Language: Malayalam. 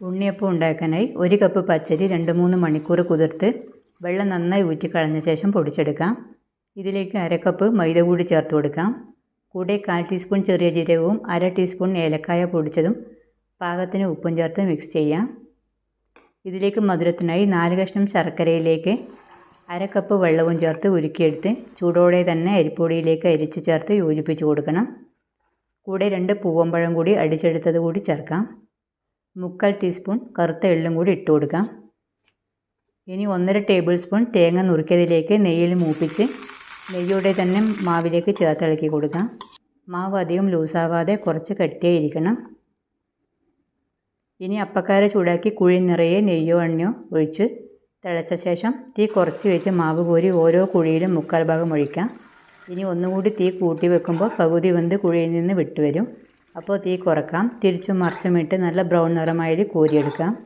ഉണ്ണിയപ്പം ഉണ്ടാക്കാനായി ഒരു കപ്പ് പച്ചരി രണ്ട് മൂന്ന് മണിക്കൂർ കുതിർത്ത് വെള്ളം നന്നായി ഊറ്റിക്കളഞ്ഞ ശേഷം പൊടിച്ചെടുക്കാം. ഇതിലേക്ക് അര കപ്പ് മൈദ കൂടി ചേർത്ത് കൊടുക്കാം. കൂടെ കാൽ ടീസ്പൂൺ ചെറിയ ജീരകവും അര ടീസ്പൂൺ ഏലക്കായ പൊടിച്ചതും പാകത്തിന് ഉപ്പും ചേർത്ത് മിക്സ് ചെയ്യാം. ഇതിലേക്ക് മധുരത്തിനായി നാല് കഷ്ണം ശർക്കരയിലേക്ക് അര കപ്പ് വെള്ളവും ചേർത്ത് ഉരുക്കിയെടുത്ത് ചൂടോടെ തന്നെ അരിപ്പൊടിയിലേക്ക് അരിച്ച് ചേർത്ത് യോജിപ്പിച്ച് കൊടുക്കണം. കൂടെ രണ്ട് പൂവമ്പഴം കൂടി അടിച്ചെടുത്തത് കൂടി ചേർക്കാം. മുക്കാൽ ടീസ്പൂൺ കറുത്ത എള്ളും കൂടി ഇട്ട് കൊടുക്കാം. ഇനി ഒന്നര ടേബിൾ സ്പൂൺ തേങ്ങ നുറുക്കിയതിലേക്ക് നെയ്യിൽ മൂപ്പിച്ച് നെയ്യോടെ തന്നെ മാവിലേക്ക് ചേർത്തിളക്കി കൊടുക്കാം. മാവ് അധികം ലൂസാവാതെ കുറച്ച് കട്ടിയായിരിക്കണം ഇനി അപ്പക്കാര ചൂടാക്കി കുഴി നിറയെ നെയ്യോ എണ്ണയോ ഒഴിച്ച് തിളച്ച ശേഷം തീ കുറച്ച് വെച്ച് മാവ് കോരി ഓരോ കുഴിയിലും മുക്കാൽ ഭാഗം ഒഴിക്കാം. ഇനി ഒന്നുകൂടി തീ കൂട്ടി വെക്കുമ്പോൾ പകുതി വെന്ത് കുഴിയിൽ നിന്ന് വിട്ടുവരും. അപ്പോൾ തീ കുറക്കാം. തിരിച്ചും മറിച്ചും ഇട്ട് നല്ല ബ്രൗൺ നിറമായി കോരിയെടുക്കാം.